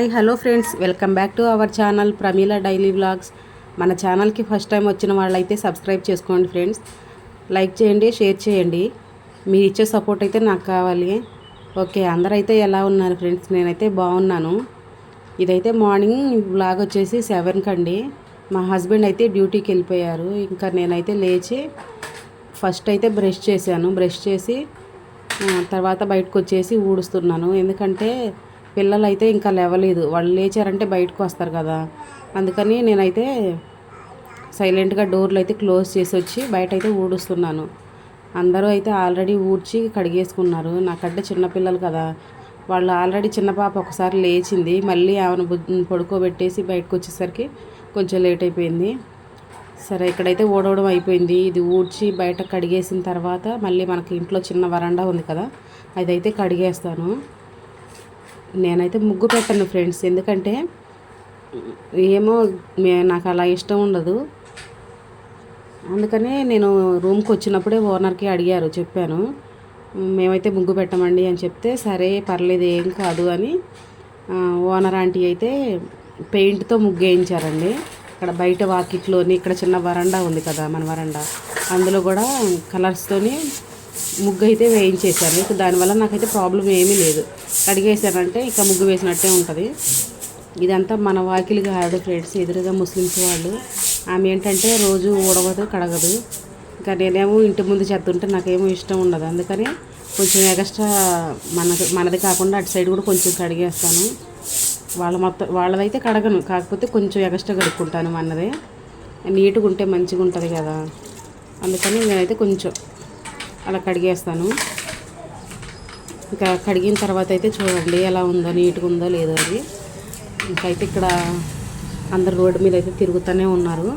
Hi hello friends. Welcome back to our channel Pramila daily vlogs. మన ఛానల్కి first time వచ్చిన వాళ్ళైతే subscribe చేసుకోండి ఫ్రెండ్స్. లైక్ చేయండి షేర్ చేయండి. మీరు ఇచ్చే సపోర్ట్ అయితే నాకు కావాలి. ఓకే అందరైతే ఎలా ఉన్నారు ఫ్రెండ్స్? నేనైతే బాగున్నాను. ఇదైతే మార్నింగ్ వ్లాగ్ వచ్చేసి సెవెన్కి అండి మా హస్బెండ్ అయితే డ్యూటీకి వెళ్ళిపోయారు. ఇంకా నేనైతే లేచి ఫస్ట్ అయితే బ్రష్ చేశాను. బ్రష్ చేసి తర్వాత బయటకు వచ్చేసి ఊడుస్తున్నాను. ఎందుకంటే పిల్లలు అయితే ఇంకా లేవలేదు. వాళ్ళు లేచారంటే బయటకు వస్తారు కదా. అందుకని నేనైతే సైలెంట్గా డోర్లు అయితే క్లోజ్ చేసి వచ్చి బయట అయితే ఊడుస్తున్నాను. అందరూ అయితే ఆల్రెడీ ఊడ్చి కడిగేసుకున్నారు. నాకంటే చిన్నపిల్లలు కదా. వాళ్ళు ఆల్రెడీ చిన్న పాప ఒకసారి లేచింది. మళ్ళీ ఆమెను పడుకోబెట్టేసి బయటకు వచ్చేసరికి కొంచెం లేట్ అయిపోయింది. సరే ఇక్కడైతే ఓడవడం అయిపోయింది. ఇది ఊడ్చి బయట కడిగేసిన తర్వాత మళ్ళీ మనకి ఇంట్లో చిన్న వరండా ఉంది కదా. అదైతే కడిగేస్తాను. నేనైతే ముగ్గు పెట్టను ఫ్రెండ్స్. ఎందుకంటే ఏమో మే- నాకు అలా ఇష్టం ఉండదు. అందుకనే నేను రూమ్కి వచ్చినప్పుడే ఓనర్కి అడిగారు చెప్పాను. మేమైతే ముగ్గు పెట్టమండి అని చెప్తే సరే పర్లేదు ఏం కాదు అని. ఓనర్ ఆంటీ అయితే పెయింట్తో ముగ్గు వేయించారండి. ఇక్కడ బయట వాకిట్లోని ఇక్కడ చిన్న వరండా ఉంది కదా మన వరండా. అందులో కూడా కలర్స్తోని ముగ్గు అయితే వేయించేశారు ఇక దానివల్ల నాకైతే ప్రాబ్లం ఏమీ లేదు. కడిగేసానంటే ఇక ముగ్గు వేసినట్టే ఉంటుంది. ఇదంతా మన వాకిలి కాదు ఫ్రెండ్స్ ఎదురుగా ముస్లిమ్స్ వాళ్ళు. ఆమె ఏంటంటే రోజు ఊడవదు కడగదు. ఇంకా నేనేమో ఇంటి ముందు చేస్తుంటే నాకేమో ఇష్టం ఉండదు. అందుకని కొంచెం ఎగస్ట్రా మనది మనది కాకుండా అటు సైడ్ కూడా కొంచెం కడిగేస్తాను. వాళ్ళ మొత్తం వాళ్ళదైతే కడగను. కాకపోతే కొంచెం ఎగస్ట్రా కడుక్కుంటాను మనది నీట్గా ఉంటే మంచిగా ఉంటుంది కదా. అందుకని నేనైతే కొంచెం అలా కడిగేస్తాను. ఇంకా కడిగిన తర్వాత అయితే చూడండి ఎలా ఉందో నీట్గా ఉందో లేదో అది. ఇంకైతే ఇక్కడ అందరు రోడ్డు మీద అయితే తిరుగుతూనే ఉన్నారు.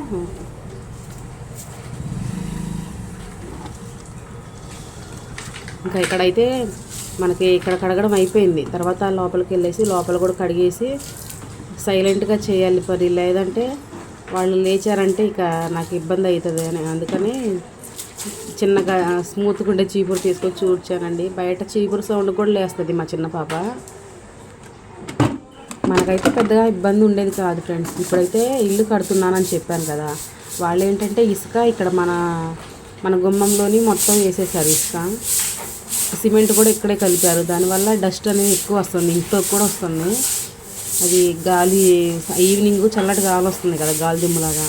ఇంకా ఇక్కడైతే మనకి ఇక్కడ కడగడం అయిపోయింది. తర్వాత లోపలికి వెళ్ళేసి లోపల కూడా కడిగేసి సైలెంట్గా చేయాలి పని. లేదంటే వాళ్ళు లేచారంటే ఇక నాకు ఇబ్బంది అవుతుంది అని. అందుకని చిన్నగా స్మూత్గా ఉండే చీపురు తీసుకొచ్చి ఊడ్చానండి బయట చీపురు సౌండ్ కూడా లేస్తుంది మా చిన్న పాప. మనకైతే పెద్దగా ఇబ్బంది ఉండేది కాదు ఫ్రెండ్స్. ఇప్పుడైతే ఇల్లు కడుతున్నానని చెప్పాను కదా. వాళ్ళు ఏంటంటే ఇసుక ఇక్కడ మన మన గుమ్మంలోని మొత్తం వేసేసారు ఇసుక. సిమెంట్ కూడా ఇక్కడే కలిపారు. దానివల్ల డస్ట్ అనేది ఎక్కువ వస్తుంది. ఇంట్లో కూడా వస్తుంది. అది గాలి ఈవినింగ్ చల్లటి గాలి వస్తుంది కదా గాలి దుమ్ములాగా.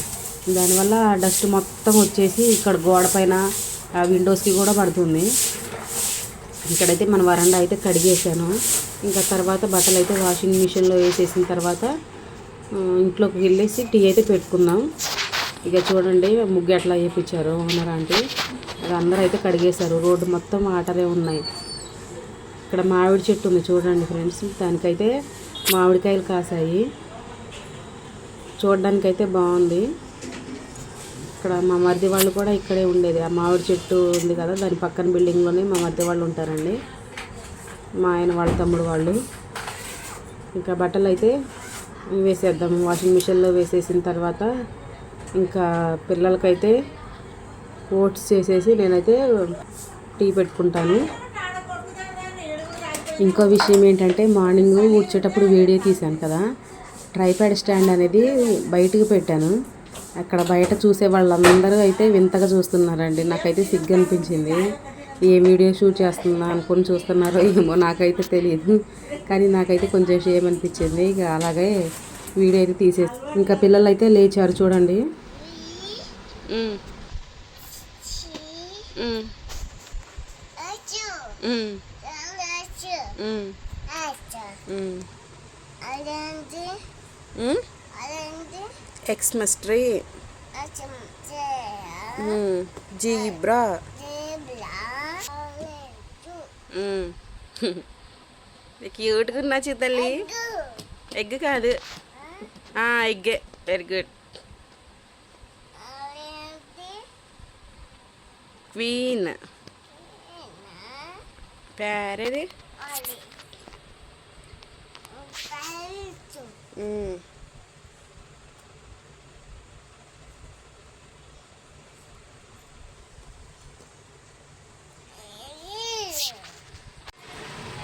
దానివల్ల డస్ట్ మొత్తం వచ్చేసి ఇక్కడ గోడ పైన విండోస్కి కూడా పడుతుంది. ఇక్కడైతే మన వరండా అయితే కడిగేసాను ఇంకా తర్వాత బట్టలు అయితే వాషింగ్ మిషన్లో వేసేసిన తర్వాత ఇంట్లోకి వెళ్ళేసి టీ అయితే పెట్టుకుందాం. ఇక చూడండి ముగ్గు ఎట్లా వేయించారు ఓనర్ ఆంటీ. అది అందరూ అయితే కడిగేశారు. రోడ్డు మొత్తం ఆటలే ఉన్నాయి. ఇక్కడ మామిడి చెట్టు ఉంది చూడండి ఫ్రెండ్స్ దానికైతే మామిడికాయలు కాసాయి. చూడడానికైతే బాగుంది. ఇక్కడ మా మరిది వాళ్ళు కూడా ఇక్కడే ఉండేది. ఆ మామిడి చెట్టు ఉంది కదా దాని పక్కన బిల్డింగ్లోనే మా మరిది వాళ్ళు ఉంటారండి. మా ఆయన వాళ్ళ తమ్ముడు వాళ్ళు. ఇంకా బట్టలు అయితే వేసేద్దాం. వాషింగ్ మిషన్లో వేసేసిన తర్వాత ఇంకా పిల్లలకైతే ఓట్స్ చేసేసి నేనైతే టీ పెట్టుకుంటాను. ఇంకో విషయం ఏంటంటే మార్నింగ్ ఊడ్చేటప్పుడు వీడియో తీశాను కదా. ట్రైప్యాడ్ స్టాండ్ అనేది బయటకు పెట్టాను. అక్కడ బయట చూసే వాళ్ళందరూ అయితే వింతగా చూస్తున్నారండి నాకైతే సిగ్గు అనిపించింది ఏ వీడియో షూట్ చేస్తున్నా అనుకుని చూస్తున్నారో ఏమో నాకైతే తెలియదు కానీ నాకైతే కొంచెం షేమ్ అనిపించింది ఇక అలాగే వీడియో అయితే తీసే ఇంకా పిల్లలు అయితే లేచారు చూడండి ఎక్స్మస్ ట్రీ జీబ్రా క్యూట్గా ఉన్నా తల్లి ఎగ్ కాదు ఎగ్గే very good queen parade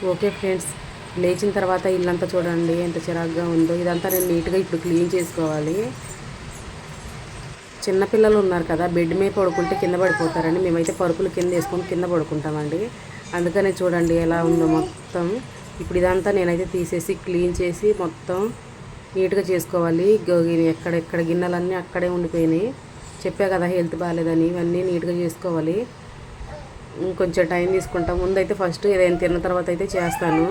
Okay friends. లేచిన తర్వాత ఇల్లంతా చూడండి ఎంత చిరాగ్గా ఉందో. ఇదంతా నేను నీట్గా ఇప్పుడు క్లీన్ చేసుకోవాలి. చిన్నపిల్లలు ఉన్నారు కదా బెడ్ మీద పడుకుంటే కింద పడిపోతారండి మేమైతే పరుపులు కింద వేసుకొని కింద పడుకుంటామండి. అందుకనే చూడండి ఎలా ఉందో మొత్తం. ఇప్పుడు ఇదంతా నేనైతే తీసేసి క్లీన్ చేసి మొత్తం నీట్గా చేసుకోవాలి. ఎక్కడెక్కడ గిన్నెలన్నీ అక్కడే ఉండిపోయినాయి. చెప్పా కదా హెల్త్ బాగాలేదని ఇవన్నీ నీట్గా చేసుకోవాలి. కొంచెం టైం తీసుకుంటాం. ముందైతే ఫస్ట్ ఏదైనా తిన్న తర్వాత అయితే చేస్తాను.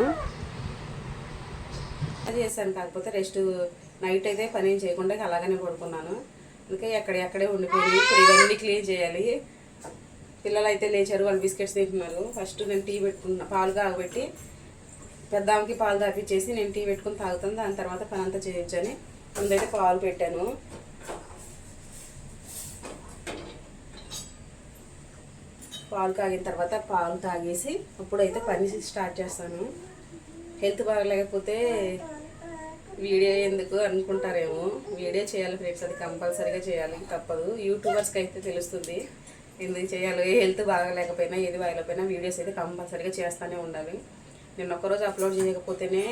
అది చేశాను. కాకపోతే రెస్ట్ నైట్ అయితే పని ఏం చేయకుండా అలాగనే పడుకున్నాను. అందుకే ఎక్కడెక్కడే ఉండిపోయి ఇప్పుడు ఇవన్నీ క్లీన్ చేయాలి. పిల్లలు అయితే లేచారు వాళ్ళు బిస్కెట్స్ తింటున్నారు. ఫస్ట్ నేను టీ పెట్టుకున్నా పాలు కాగబెట్టి పెద్దామకి పాలు తాపిచ్చేసి నేను టీ పెట్టుకుని తాగుతాను. దాని తర్వాత పని అంతా చేయించని ముందైతే పాలు పెట్టాను. పాలు కాగిన తర్వాత పాలు తాగేసి అప్పుడైతే పని స్టార్ట్ చేస్తాను. హెల్త్ బాగలేకపోతే వీడియో ఎందుకు అనుకుంటారేమో. వీడియో చేయాలి ఫ్రెండ్స్ అది కంపల్సరీగా చేయాలి. తప్పదు. యూట్యూబర్స్కి అయితే తెలుస్తుంది ఎందుకు చేయాలి ఏ హెల్త్ బాగలేకపోయినా ఏది బాగలేకపోయినా వీడియోస్ అయితే కంపల్సరీగా చేస్తూనే ఉండాలి. నేను ఒక్కరోజు అప్లోడ్ చేయకపోతేనే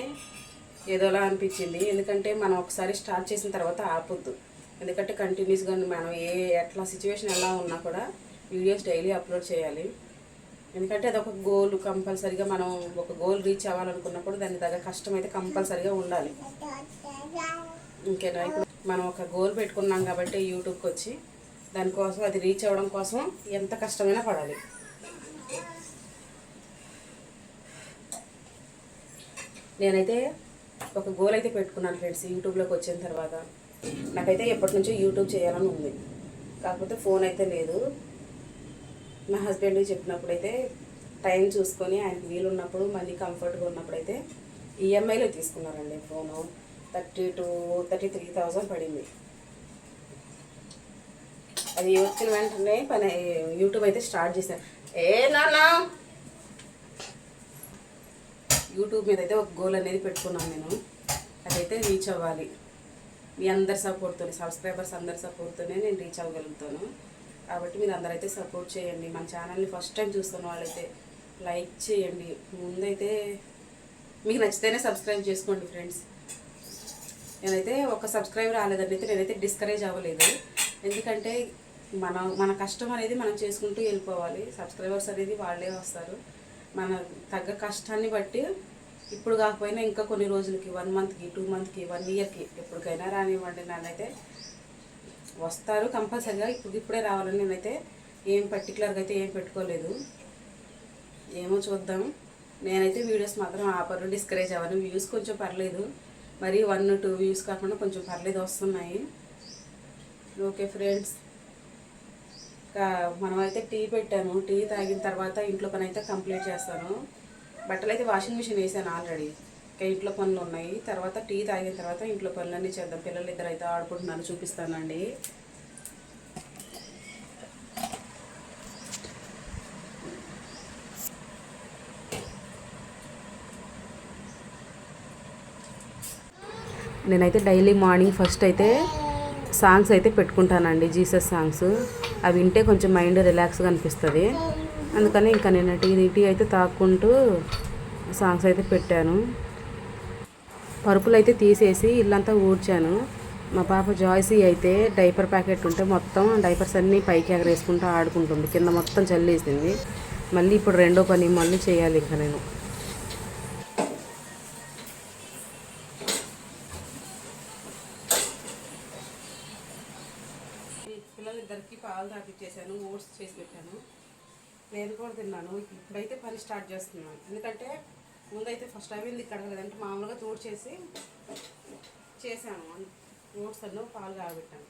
ఏదోలా అనిపించింది. ఎందుకంటే మనం ఒకసారి స్టార్ట్ చేసిన తర్వాత ఆపొద్దు. ఎందుకంటే కంటిన్యూస్గా మనం ఏ ఎట్లా సిచ్యువేషన్ ఎలా ఉన్నా కూడా వీడియోస్ డైలీ అప్లోడ్ చేయాలి. ఎందుకంటే అది ఒక గోల్ కంపల్సరీగా మనం ఒక గోల్ రీచ్ అవ్వాలనుకున్నప్పుడు దాని దగ్గర కష్టం అయితే కంపల్సరీగా ఉండాలి. ఇంకేనా? ఇప్పుడు మనం ఒక గోల్ పెట్టుకున్నాం కాబట్టి యూట్యూబ్కి వచ్చి దానికోసం అది రీచ్ అవ్వడం కోసం ఎంత కష్టమైనా పడాలి. నేనైతే ఒక గోల్ అయితే పెట్టుకున్నాను ఫ్రెండ్స్ యూట్యూబ్లోకి వచ్చిన తర్వాత. నాకైతే ఎప్పటి నుంచో యూట్యూబ్ చేయాలని ఉంది. కాకపోతే ఫోన్ అయితే లేదు. మా హస్బెండ్కి చెప్పినప్పుడు అయితే టైం చూసుకొని ఆయనకి వీలున్నప్పుడు మళ్ళీ కంఫర్ట్గా ఉన్నప్పుడు అయితే ఈఎంఐలో తీసుకున్నారండి phone. Thirty two thirty three thousand పడింది. అది వచ్చిన వెంటనే పని యూట్యూబ్ అయితే స్టార్ట్ చేశాను ఏ నాన్న! యూట్యూబ్ మీద అయితే ఒక గోల్ అనేది పెట్టుకున్నాను నేను. అదైతే రీచ్ అవ్వాలి. మీ అందరి సపోర్ట్తో సబ్స్క్రైబర్స్ అందరి సపోర్ట్తోనే నేను రీచ్ అవ్వగలుగుతాను. కాబట్టి మీరు అందరైతే సపోర్ట్ చేయండి. మన ఛానల్ని ఫస్ట్ టైం చూస్తున్న వాళ్ళైతే లైక్ చేయండి. ముందైతే మీకు నచ్చితేనే సబ్స్క్రైబ్ చేసుకోండి ఫ్రెండ్స్ నేనైతే ఒక సబ్స్క్రైబ్ రాలేదండి అయితే నేనైతే డిస్కరేజ్ అవ్వలేదు. ఎందుకంటే మన మన కష్టం అనేది మనం చేసుకుంటూ వెళ్ళిపోవాలి. సబ్స్క్రైబర్స్ అనేది వాళ్ళే వస్తారు. మన తగ్గ కష్టాన్ని బట్టి ఇప్పుడు కాకపోయినా ఇంకా కొన్ని రోజులకి వన్ మంత్కి టూ మంత్కి వన్ ఇయర్కి ఎప్పటికైనా రానివ్వండి నానైతే వస్తారు కంపల్సరిగా. ఇప్పుడు ఇప్పుడే రావాలని నేనైతే ఏం పర్టికులర్గా అయితే ఏం పెట్టుకోలేదు. ఏమో చూద్దాం. నేనైతే వీడియోస్ మాత్రం ఆపరు డిస్కరేజ్ అవ్వను. వ్యూస్ కొంచెం పర్లేదు. మరి వన్ టూ వ్యూస్ కాకుండా కొంచెం పర్లేదు వస్తున్నాయి. ఓకే ఫ్రెండ్స్ ఇంకా మనమైతే టీ పెట్టాను. టీ తాగిన తర్వాత ఇంట్లో పని అయితే కంప్లీట్ చేస్తాను. బట్టలు అయితే వాషింగ్ మిషన్ వేసాను ఆల్రెడీ ఇంట్లో పనులు ఉన్నాయి. తర్వాత టీ తాగిన తర్వాత ఇంట్లో పనులన్నీ చేద్దాం. పిల్లలు ఇద్దరు అయితే ఆడుకుంటున్నారు. చూపిస్తానండి. నేనైతే డైలీ మార్నింగ్ ఫస్ట్ అయితే సాంగ్స్ అయితే పెట్టుకుంటానండి. Jesus songs. అవి వింటే కొంచెం మైండ్ రిలాక్స్గా అనిపిస్తుంది. అందుకని ఇంకా నేను టీ టీ అయితే తాక్కుంటూ సాంగ్స్ అయితే పెట్టాను. పరుపులు అయితే తీసేసి ఇల్లంతా ఊడ్చాను. మా పాప జాయ్సీ అయితే డైపర్ ప్యాకెట్ ఉంటే మొత్తం డైపర్స్ అన్నీ పైకి ఎగరేసుకుంటూ ఆడుకుంటుంది. కింద మొత్తం చల్లేసింది. మళ్ళీ ఇప్పుడు రెండో పని మళ్ళీ చేయాలి ఇంకా నేను. పిల్లలిద్దరికి పాలు తాపిచ్చేసాను ఓట్స్ చేసి పెట్టాను. నేను కూడా తిన్నాను. ఇప్పుడైతే పని స్టార్ట్ చేస్తున్నాను. ఎందుకంటే ముందైతే ఫస్ట్ అయింది కడగలేదంటే మామూలుగా తోడు చేసి చేశాను. ఓట్స్ అన్న పాలు కాగబెట్టాను.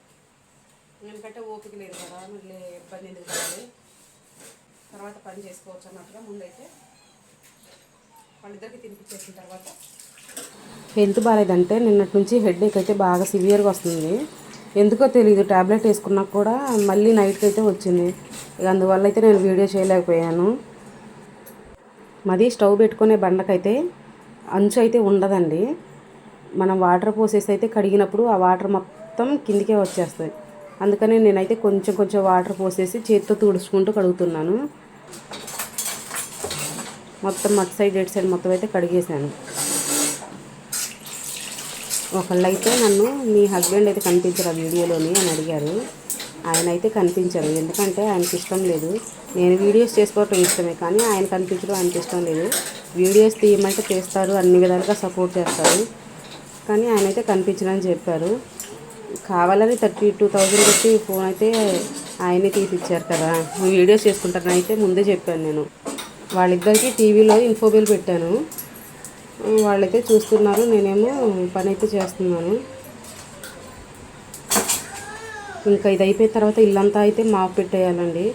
ఎందుకంటే ఓపిక లేదు కదా మళ్ళీ ఇబ్బంది ఎందుకు కలగాలి తర్వాత పని చేసుకోవచ్చు అన్నట్టుగా ముందైతే వాళ్ళిద్దరికి తినిపించేసిన తర్వాత హెల్త్ బాగాలేదంటే నిన్నటి నుంచి హెడేక్ అయితే బాగా సివియర్గా వస్తుంది. ఎందుకో తెలియదు ట్యాబ్లెట్ వేసుకున్నా కూడా మళ్ళీ నైట్కి అయితే వచ్చింది. ఇక అందువల్ల అయితే నేను వీడియో చేయలేకపోయాను. మాది స్టవ్ పెట్టుకునే బండకైతే అంచు అయితే ఉండదండి. మనం వాటర్ పోసేసి అయితే కడిగినప్పుడు ఆ వాటర్ మొత్తం కిందికే వచ్చేస్తాయి. అందుకని నేనైతే కొంచెం కొంచెం వాటర్ పోసేసి చేతితో తుడుచుకుంటూ కడుగుతున్నాను. మొత్తం అటు సైడ్ ఎటు సైడ్ మొత్తం అయితే కడిగేసాను. ఒకళ్ళైతే నన్ను మీ హస్బెండ్ అయితే కనిపించరు ఆ వీడియోలోని అని అడిగారు. ఆయన అయితే కనిపించరు. ఎందుకంటే ఆయనకి ఇష్టం లేదు. నేను వీడియోస్ చేసుకోవటం ఇష్టమే కానీ ఆయన కనిపించడం ఆయనకి ఇష్టం లేదు. వీడియోస్ తీయమంటే చేస్తారు అన్ని విధాలుగా సపోర్ట్ చేస్తారు. కానీ ఆయన అయితే కనిపించనని చెప్పారు. కావాలని థర్టీ టూ థౌజండ్ పెట్టి ఫోన్ అయితే ఆయనే తీసిచ్చారు కదా. వీడియోస్ చేసుకుంటారని అయితే ముందే చెప్పాను నేను. వాళ్ళిద్దరికీ టీవీలో ఇన్ఫోబిల్ పెట్టాను. వాళ్ళైతే చూస్తున్నారు. నేనేమో పని అయితే చేస్తున్నాను. ఇంకా ఇది అయిపోయిన తర్వాత ఇల్లంతా అయితే మాపు పెట్టేయాలండి.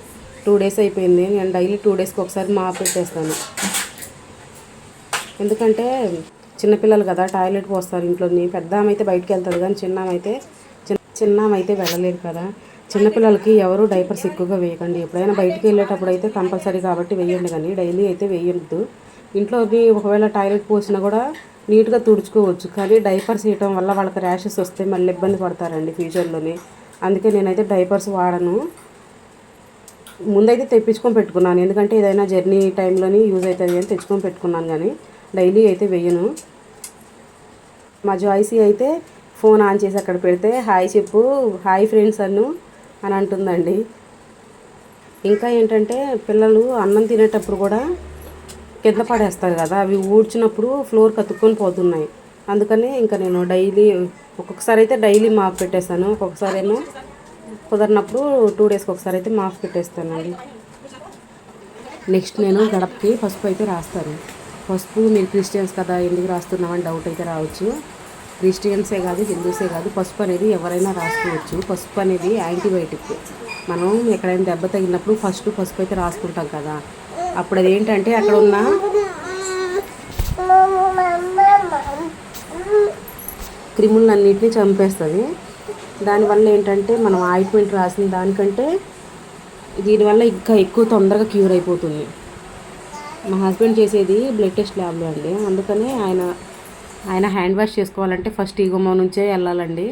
టూ డేస్ అయిపోయింది. నేను డైలీ టూ డేస్కి ఒకసారి మాపు పెట్టేస్తాను. ఎందుకంటే చిన్నపిల్లలు కదా టాయిలెట్ పోస్తారు ఇంట్లోని. పెద్ద అయితే బయటికి వెళ్తుంది కానీ చిన్నమైతే అయితే చిన్న అయితే వెళ్ళలేదు కదా. చిన్నపిల్లలకి ఎవరు డైపర్స్ ఎక్కువగా వేయకండి. ఎప్పుడైనా బయటికి వెళ్ళేటప్పుడు అయితే కంపల్సరీ కాబట్టి వేయండి కానీ డైలీ అయితే వేయద్దు. ఇంట్లో ఒకవేళ టాయిలెట్ పోసినా కూడా నీట్గా తుడుచుకోవచ్చు. కానీ డైపర్స్ వేయటం వల్ల వాళ్ళకి ర్యాషెస్ వస్తే మళ్ళీ ఇబ్బంది పడతారండి ఫ్యూచర్లోనే. అందుకే నేనైతే డైపర్స్ వాడను. ముందైతే తెప్పించుకొని పెట్టుకున్నాను. ఎందుకంటే ఏదైనా జర్నీ టైంలోని యూజ్ అవుతుంది అని తెచ్చుకొని పెట్టుకున్నాను కానీ డైలీ అయితే వెయ్యను మా జాయిసీ అయితే ఫోన్ ఆన్ చేసి అక్కడ పెడితే హాయ్ చెప్పు హాయ్ ఫ్రెండ్స్ అన్ను అని అంటుందండి. ఇంకా ఏంటంటే పిల్లలు అన్నం తినేటప్పుడు కూడా కింద పడేస్తారు కదా అవి ఊడ్చినప్పుడు ఫ్లోర్ కతుక్కొని పోతున్నాయి. అందుకనే ఇంకా నేను డైలీ ఒక్కొక్కసారి అయితే డైలీ మాఫ్ పెట్టేస్తాను. ఒక్కొక్కసారి ఏమో కుదరినప్పుడు టూ డేస్కి ఒకసారి అయితే మాఫ్ పెట్టేస్తానండి. నెక్స్ట్ నేను గడపకి పసుపు అయితే రాస్తాను. పసుపు మీరు క్రిస్టియన్స్ కదా ఎందుకు రాస్తున్నామని డౌట్ అయితే రావచ్చు. క్రిస్టియన్సే కాదు హిందూసే కాదు పసుపు అనేది ఎవరైనా రాసుకోవచ్చు. పసుపు అనేది యాంటీబయాటిక్. మనం ఎక్కడైనా దెబ్బ తగిలినప్పుడు ఫస్ట్ పసుపు అయితే రాసుకుంటాం కదా. అప్పుడు అది ఏంటంటే అక్కడ ఉన్న క్రిములన్నింటినీ చంపేస్తుంది. దానివల్ల ఏంటంటే మనం ఆయింట్మెంట్ రాసిన దానికంటే దీనివల్ల ఇంకా ఎక్కువ తొందరగా క్యూర్ అయిపోతుంది. మా హస్బెండ్ చేసేది బ్లడ్ టెస్ట్ ల్యాబ్లో అండి. అందుకని ఆయన ఆయన హ్యాండ్ వాష్ చేసుకోవాలంటే ఫస్ట్ ఈ గుమ్మం నుంచే వెళ్ళాలండి.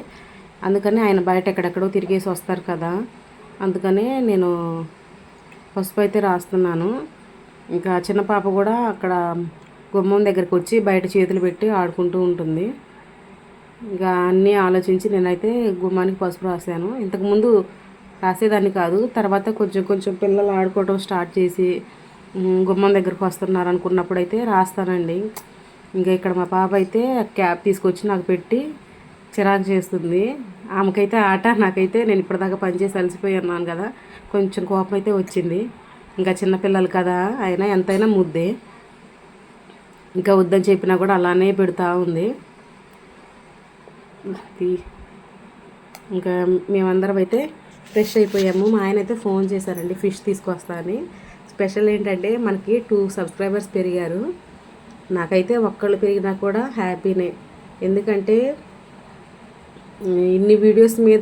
అందుకని ఆయన బయట ఎక్కడెక్కడో తిరిగేసి వస్తారు కదా. అందుకనే నేను పసుపు అయితే రాస్తున్నాను. ఇంకా చిన్న పాప కూడా అక్కడ గుమ్మం దగ్గరికి వచ్చి బయట చేతులు పెట్టి ఆడుకుంటూ ఉంటుంది. ఇంకా అన్నీ ఆలోచించి నేనైతే గుమ్మానికి పసుపు రాశాను. ఇంతకుముందు రాసేదాన్ని కాదు తర్వాత కొంచెం కొంచెం పిల్లలు ఆడుకోవడం స్టార్ట్ చేసి గుమ్మం దగ్గరకు వస్తున్నారు అనుకున్నప్పుడు అయితే రాస్తానండి. ఇంకా ఇక్కడ మా పాప అయితే క్యాబ్ తీసుకొచ్చి నాకు పెట్టి చిరాకు చేస్తుంది. ఆమెకైతే ఆట నాకైతే నేను ఇప్పటిదాకా పనిచేసి అలసిపోయి ఉన్నాను కదా కొంచెం కోపం అయితే వచ్చింది. ఇంకా చిన్నపిల్లలు కదా అయినా ఎంతైనా ముద్దే. ఇంకా వద్దని చెప్పినా కూడా అలానే పెడతా ఉంది. తీ- ఇంకా మేమందరం అయితే ఫ్రెష్ అయిపోయాము. మా ఆయన అయితే ఫోన్ చేశారండి ఫిష్ తీసుకొస్తా అని. స్పెషల్ ఏంటంటే మనకి టూ సబ్స్క్రైబర్స్ పెరిగారు. నాకైతే ఒక్కళ్ళు పెరిగినా కూడా హ్యాపీనే. ఎందుకంటే ఇన్ని వీడియోస్ మీద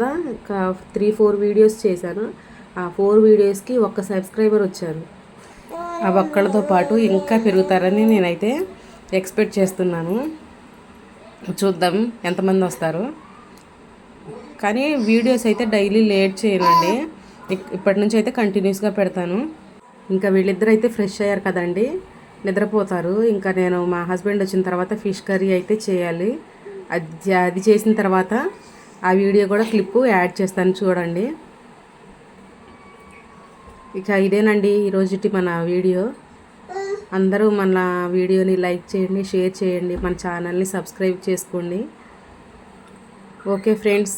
త్రీ ఫోర్ వీడియోస్ చేశాను. ఆ ఫోర్ వీడియోస్కి ఒక్క సబ్స్క్రైబర్ వచ్చారు. ఆ ఒక్కళ్ళతో పాటు ఇంకా పెరుగుతారని నేనైతే ఎక్స్పెక్ట్ చేస్తున్నాను. చూద్దాం ఎంతమంది వస్తారు. కానీ వీడియోస్ అయితే డైలీ లేట్ చేయనండి. ఇప్పటి నుంచి అయితే కంటిన్యూస్గా పెడతాను. ఇంకా వీళ్ళిద్దరు అయితే ఫ్రెష్ అయ్యారు కదండి. నిద్రపోతారు. ఇంకా నేను మా హస్బెండ్ వచ్చిన తర్వాత ఫిష్ కర్రీ అయితే చేయాలి. అది అది చేసిన తర్వాత ఆ వీడియో కూడా క్లిప్ యాడ్ చేస్తాను చూడండి. ఇక ఇదేనండి ఈరోజుటి మన వీడియో. అందరూ మన వీడియోని లైక్ చేయండి షేర్ చేయండి మన ఛానల్ని సబ్స్క్రైబ్ చేసుకోండి. Okay friends.